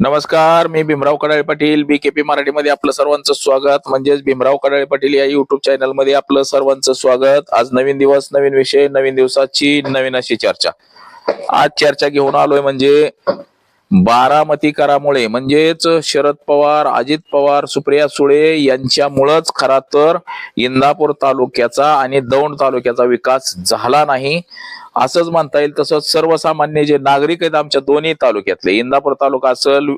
नमस्कार मी भीमराव कडाळे पाटील बीकेपी मराठीमध्ये आपलं सर्वांचं स्वागत. म्हणजेच भीमराव कडाळे पाटील या युट्यूब चॅनलमध्ये आपलं सर्वांचं स्वागत. आज नवीन दिवस नवीन विषय नवीन दिवसाची नवीन अशी चर्चा. आज चर्चा घेऊन आलोय म्हणजे बारामती करामुळे म्हणजेच शरद पवार अजित पवार सुप्रिया सुळे यांच्यामुळंच खरा तर इंदापूर तालुक्याचा आणि दौंड तालुक्याचा विकास झाला नाही. असंच म्हणता येईल तसंच सर्वसामान्य जे नागरिक आहेत आमच्या दोन्ही तालुक्यातले इंदापूर तालुका असेल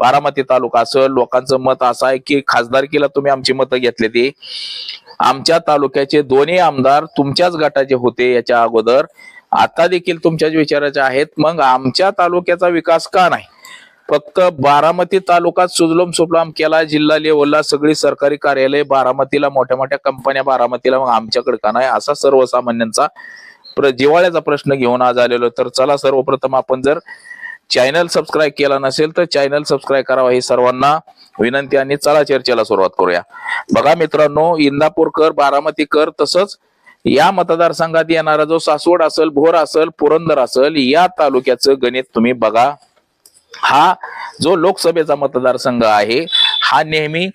बारामती तालुका असेल लोकांचं मत असं आहे की खासदारकीला तुम्ही आमची मतं घेतली ती. आमच्या तालुक्याचे दोन्ही आमदार तुमच्याच गटाचे होते याच्या अगोदर. आता देखील तुमच्याच विचाराचे आहेत. मग आमच्या तालुक्याचा विकास का नाही? फक्त बारामती तालुका सुजलोम सुफलाम केला जिल्हा लेवलला सगळी सरकारी कार्यालय बारामतीला मोठ्या मोठ्या कंपन्या बारामतीला मग आमच्याकडे का नाही? असा सर्वसामान्यांचा प्र जिवाळ्याचा प्रश्न घेऊन आज आलेलो. तर चला सर्वप्रथम आपण जर चॅनल सबस्क्राईब केला नसेल तर चॅनल सबस्क्राईब करावा ही सर्वांना विनंती आणि चला चर्चेला सुरुवात करूया. बघा मित्रांनो इंदापूरकर बारामतीकर तसंच या मतदारसंघात येणारा जो सासवड असेल भोर असेल पुरंदर असेल या तालुक्याचं गणित तुम्ही बघा. हा जो लोकसभेचा मतदारसंघ आहे हा नेहमी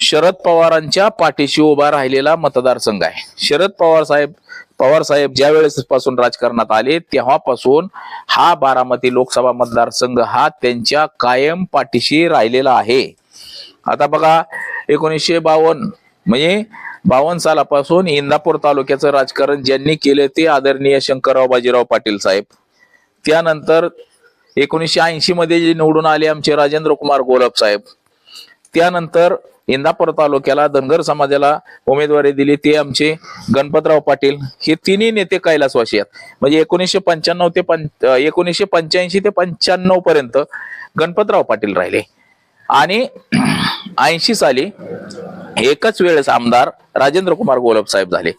शरद पवारांच्या पाठीशी उभा राहिलेला मतदारसंघ आहे. शरद पवार साहेब पवार साहेब ज्या वेळेस पासून राजकारणात आले तेव्हापासून हा बारामती लोकसभा मतदारसंघ हा त्यांच्या कायम पाठीशी राहिलेला आहे. आता बघा एकोणीसशे बावन्न म्हणजे बावन्न सालापासून इंदापूर तालुक्याचं राजकारण ज्यांनी केले ते आदरणीय शंकरराव बाजीराव पाटील साहेब. त्यानंतर एकोणीसशे ऐंशी मध्ये जे निवडून आले आमचे राजेंद्र कुमार गोलब साहेब. त्यानंतर इंदापूर तालुक्याला धनगर समाजाला उमेदवारी दिली ते आमचे गणपतराव पाटील. हे तिन्ही नेते कैलासवासी आहेत. म्हणजे एकोणीसशे पंच्याण्णव ते पंच एकोणीसशे पंच्याऐंशी ते पंच्याण्णव पर्यंत गणपतराव पाटील राहिले. आणि ऐंशी साली एकच वेळेस आमदार राजेंद्र कुमार गोलब साहेब झाले.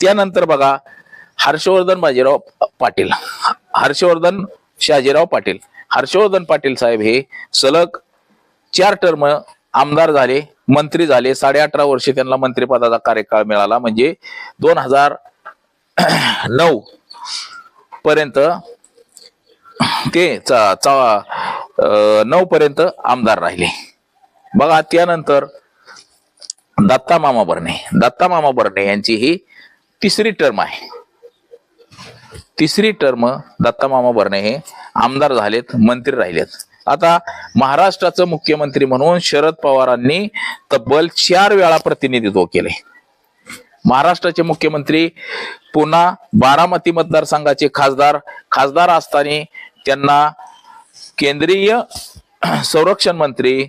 त्यानंतर बघा हर्षवर्धन बाजीराव पाटील हर्षवर्धन शहाजीराव पाटील हर्षवर्धन पाटील साहेब हे सलग चार टर्म आमदार झाले मंत्री झाले. साडे अठरा वर्षे त्यांना मंत्रिपदाचा कार्यकाळ मिळाला. म्हणजे दोन हजार नऊ पर्यंत ते चा चा नऊ पर्यंत आमदार राहिले. बघा त्यानंतर दत्ता मामा बर्णे दत्ता मामा बर्णे यांची ही तिसरी टर्म आहे. तिसरी टर्म दत्ता मामा बर्णे हे आमदार झालेत मंत्री राहिलेत. आता महाराष्ट्राचं मुख्यमंत्री म्हणून शरद पवारांनी तब्बल चार वेळा प्रतिनिधित्व केले. महाराष्ट्राचे मुख्यमंत्री पुन्हा बारामती मतदारसंघाचे खासदार खासदार असताना त्यांना केंद्रीय संरक्षण मंत्री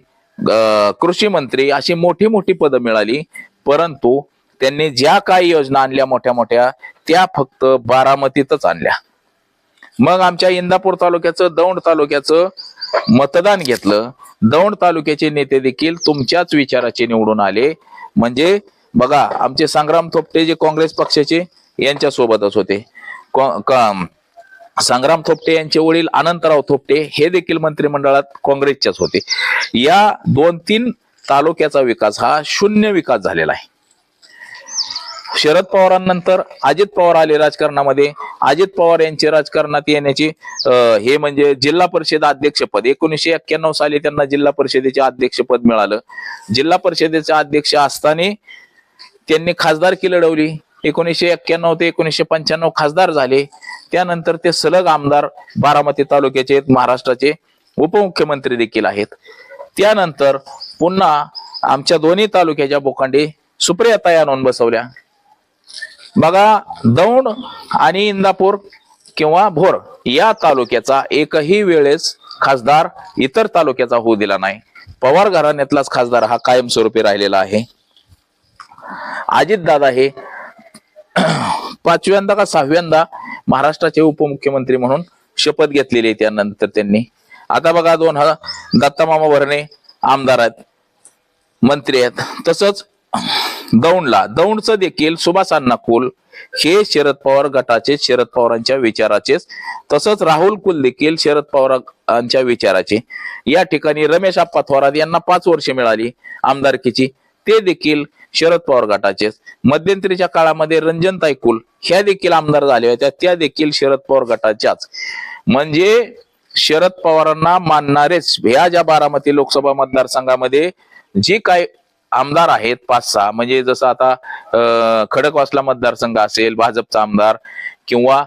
कृषी मंत्री अशी मोठी मोठी पदं मिळाली. परंतु त्यांनी ज्या काही योजना आणल्या मोठ्या मोठ्या त्या फक्त बारामतीतच आणल्या. मग आमच्या इंदापूर तालुक्याचं दौंड तालुक्याचं मतदान घेतलं. दौंड तालुक्याचे नेते देखील तुमच्याच विचाराचे निवडून आले. म्हणजे बघा आमचे संग्राम थोपटे जे काँग्रेस पक्षाचे यांच्या सोबतच होते संग्राम थोपटे यांचे वडील अनंतराव थोपटे हे देखील मंत्रिमंडळात काँग्रेसच्याच होते. या दोन तीन तालुक्याचा विकास हा शून्य विकास झालेला आहे. शरद पवारांनंतर अजित पवार आले राजकारणामध्ये. अजित पवार यांचे राजकारणात येण्याची हे म्हणजे जिल्हा परिषद अध्यक्षपद एकोणीसशे एक्क्याण्णव साली त्यांना जिल्हा परिषदेचे अध्यक्षपद मिळालं. जिल्हा परिषदेचे अध्यक्ष असताना त्यांनी खासदारकी लढवली. एकोणीसशे एक्क्याण्णव ते एकोणीसशे पंच्याण्णव खासदार झाले. त्यानंतर ते सलग आमदार बारामती तालुक्याचे आहेत, महाराष्ट्राचे उपमुख्यमंत्री देखील आहेत. त्यानंतर पुन्हा आमच्या दोन्ही तालुक्याच्या बोकांडी सुप्रियाताई नोंद बसवल्या. बघा दौंड आणि इंदापूर किंवा भोर या तालुक्याचा एकही वेळेस खासदार इतर तालुक्याचा होऊ दिला नाही. पवार घराण्यातलाच खासदार हा कायमस्वरूपी राहिलेला आहे. अजितदादा हे पाचव्यांदा का सहाव्यांदा महाराष्ट्राचे उपमुख्यमंत्री म्हणून शपथ घेतलेली आहे त्यानंतर त्यांनी. आता बघा दोन हजार दत्तामामा भरणे आमदार आहेत मंत्री आहेत. तसंच दौंडला दौंडचं देखील सुभाष अण्णा कुल हे शरद पवार गटाचे शरद पवारांच्या विचाराचेच. तसंच राहुल कुल देखील शरद पवारांच्या विचाराचे. या ठिकाणी रमेश आप्पा थोरात यांना पाच वर्ष मिळाली आमदारकीची. ते देखील शरद पवार गटाचे मध्यंतरीच्या काळामध्ये रंजनताई कुल ह्या देखील आमदार झाल्या होत्या त्या देखील शरद पवार गटाच्याच. म्हणजे शरद पवारांना मानणारेच ह्या ज्या बारामती लोकसभा मतदारसंघामध्ये जे काय आमदार आहेत पाच सहा म्हणजे जसं आता खडकवासला मतदारसंघ असेल भाजपचा आमदार किंवा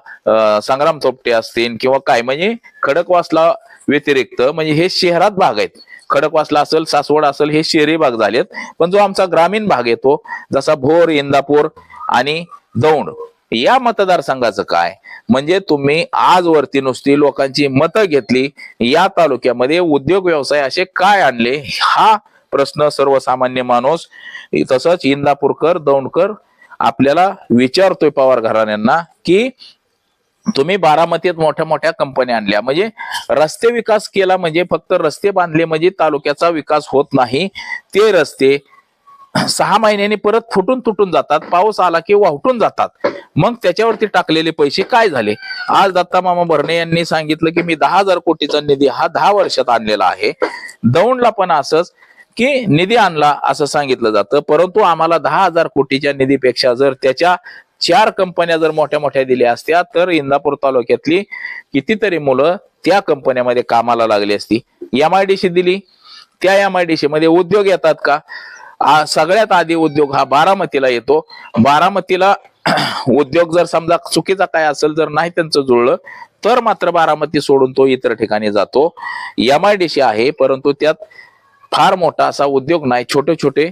संग्राम चोपटे असतील किंवा काय म्हणजे खडकवासला व्यतिरिक्त म्हणजे हे शहरात भाग आहेत. खडकवासला असेल सासवड असेल हे शहरी भाग झालेत. पण जो आमचा ग्रामीण भाग येतो जसा भोर इंदापूर आणि दौंड या मतदारसंघाचं काय? म्हणजे तुम्ही आजवरती नुसती लोकांची मतं घेतली या तालुक्यामध्ये उद्योग व्यवसाय असे काय आणले? हा प्रश्न सर्वसामान्य माणूस तसंच इंदापूरकर दौंडकर आपल्याला विचारतोय पवार घराण्यांना की तुम्ही बारामतीत मोठ्या मोठ्या कंपन्या आणल्या. म्हणजे रस्ते विकास केला म्हणजे फक्त रस्ते बांधले म्हणजे तालुक्याचा विकास होत नाही. ते रस्ते सहा महिन्यांनी परत फुटून तुटून जातात. पाऊस आला की वाहटून जातात. मग त्याच्यावरती टाकलेले पैसे काय झाले? आज दत्ता मामा भरणे यांनी सांगितलं की मी दहा हजार कोटीचा निधी हा दहा वर्षात आणलेला आहे. दौंडला पण असंच की निधी आणला असं सांगितलं जातं. परंतु आम्हाला दहा हजार कोटीच्या निधीपेक्षा जर त्याच्या चार कंपन्या जर मोठ्या मोठ्या दिल्या असत्या तर इंदापूर तालुक्यातली कितीतरी मुलं त्या कंपन्यामध्ये कामाला लागली असती. एम आय डी सी दिली. त्या एम आय डी सी मध्ये उद्योग येतात का? सगळ्यात आधी उद्योग हा बारामतीला येतो. बारामतीला उद्योग जर समजा चुकीचा काय असेल जर नाही त्यांचं जुळलं तर मात्र बारामती सोडून तो इतर ठिकाणी जातो. एम आय डी सी आहे परंतु त्यात फार मोठा असा उद्योग नाही. छोटे छोटे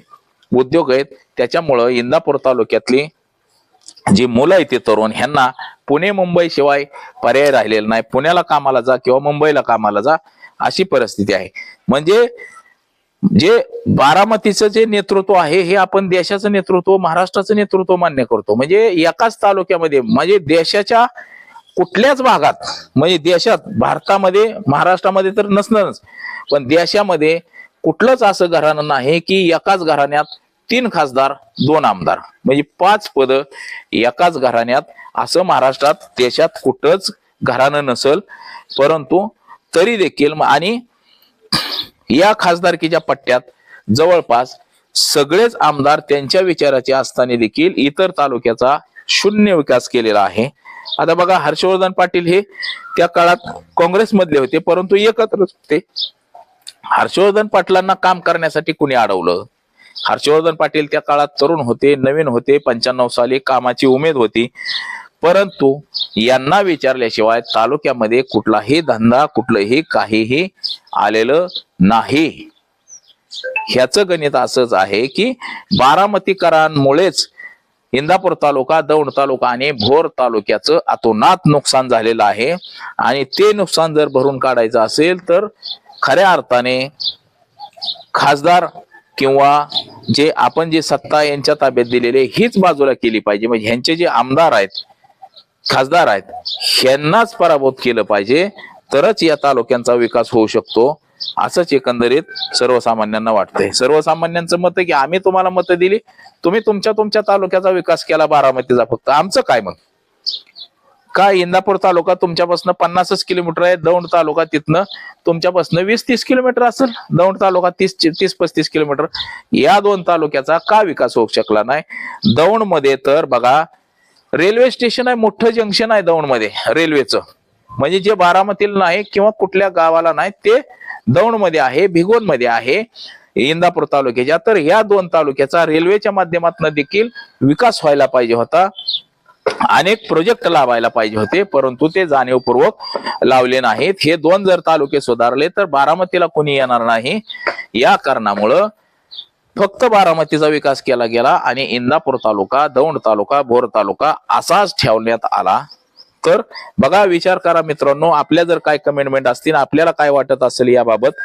उद्योग आहेत. त्याच्यामुळं इंदापूर तालुक्यातली जी मुलं आहेत ते तरुण ह्यांना पुणे मुंबई शिवाय पर्याय राहिलेला नाही. पुण्याला कामाला जा किंवा मुंबईला कामाला जा अशी परिस्थिती आहे. म्हणजे जे बारामतीचं जे नेतृत्व आहे हे आपण देशाचं नेतृत्व महाराष्ट्राचं नेतृत्व मान्य करतो. म्हणजे एकाच तालुक्यामध्ये म्हणजे देशाच्या कुठल्याच भागात म्हणजे देशात भारतामध्ये महाराष्ट्रामध्ये तर नसणारच. पण देशामध्ये कुठलंच असं घराणं नाही की एकाच घराण्यात तीन खासदार दोन आमदार. म्हणजे पाच पद एकाच घराण्यात असं महाराष्ट्रात देशात कुठंच घराणं नसल. परंतु तरी देखील आणि या खासदारकीच्या पट्ट्यात जवळपास सगळेच आमदार त्यांच्या विचाराचे असताना देखील इतर तालुक्याचा शून्य विकास केलेला आहे. आता बघा हर्षवर्धन पाटील हे त्या काळात काँग्रेसमधले होते परंतु एकत्रच होते. हर्षवर्धन पाटलांना काम करण्यासाठी कुणी अडवलं? हर्षवर्धन पाटील त्या काळात तरुण होते नवीन होते पंच्याण्णव साली कामाची उमेद होती. परंतु यांना विचारल्याशिवाय तालुक्यामध्ये कुठलाही धंदा कुठलंही काहीही आलेलं नाही. ह्याचं गणित असंच आहे की बारामतीकरांमुळेच इंदापूर तालुका दौंड तालुका आणि भोर तालुक्याचं अतोनात नुकसान झालेलं आहे. आणि ते नुकसान जर भरून काढायचं असेल तर खऱ्या अर्थाने खासदार किंवा जे आपण जे सत्ता यांच्या ताब्यात दिलेले हीच बाजूला केली पाहिजे. म्हणजे ह्यांचे जे आमदार आहेत खासदार आहेत ह्यांनाच पराभूत केलं पाहिजे. तरच या तालुक्यांचा विकास होऊ शकतो असंच एकंदरीत सर्वसामान्यांना वाटतंय. सर्वसामान्यांचं मत की आम्ही तुम्हाला मतं दिली तुम्ही तुमच्या तुमच्या तालुक्याचा विकास केला बारामतीचा फक्त. आमचं काय मग काय इंदापूर तालुका तुमच्यापासून पन्नासच किलोमीटर आहे दौंड तालुका तिथनं तुमच्यापासून वीस तीस किलोमीटर असेल दौंड तालुका तीस तीस पस्तीस किलोमीटर. या दोन तालुक्याचा का विकास होऊ शकला नाही? दौंडमध्ये तर बघा रेल्वे स्टेशन आहे मोठं जंक्शन आहे दौंडमध्ये रेल्वेचं. म्हणजे जे बारामतीला नाही किंवा कुठल्या गावाला नाही ते दौंडमध्ये आहे भिगोनमध्ये आहे इंदापूर तालुक्याच्या. तर या दोन तालुक्याचा रेल्वेच्या माध्यमातून देखील विकास व्हायला पाहिजे होता. अनेक प्रोजेक्ट लावायला पाहिजे होते परंतु ते जाणीवपूर्वक लावले नाहीत. हे दोन जर तालुके सुधारले तर बारामतीला कोणी येणार नाही. या कारणामुळं फक्त बारामतीचा विकास केला गेला आणि इंदापूर तालुका दौंड तालुका भोर तालुका असाच ठेवण्यात आला. तर बघा विचार करा मित्रांनो आपल्या जर काय कमेंटमेंट असतील आपल्याला काय वाटत असेल याबाबत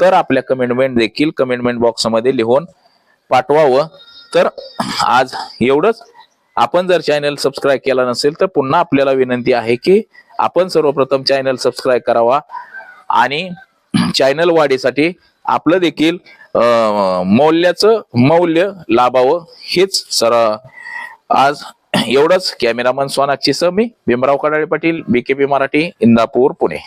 तर आपल्या कमेंटमेंट देखील कमेंटमेंट बॉक्समध्ये लिहून पाठवावं. तर आज एवढंच. आपण जर चॅनल सबस्क्राईब केला नसेल तर पुन्हा आपल्याला विनंती आहे की आपण सर्वप्रथम चॅनल सबस्क्राईब करावा. आणि चॅनल वाढीसाठी आपलं देखील मौल्याचं मौल्य लाभावं हेच सर आज एवढंच. कॅमेरामन सोनाक्षी सह मी भीमराव कडाळे पाटील बीकेपी मराठी इंदापूर पुणे.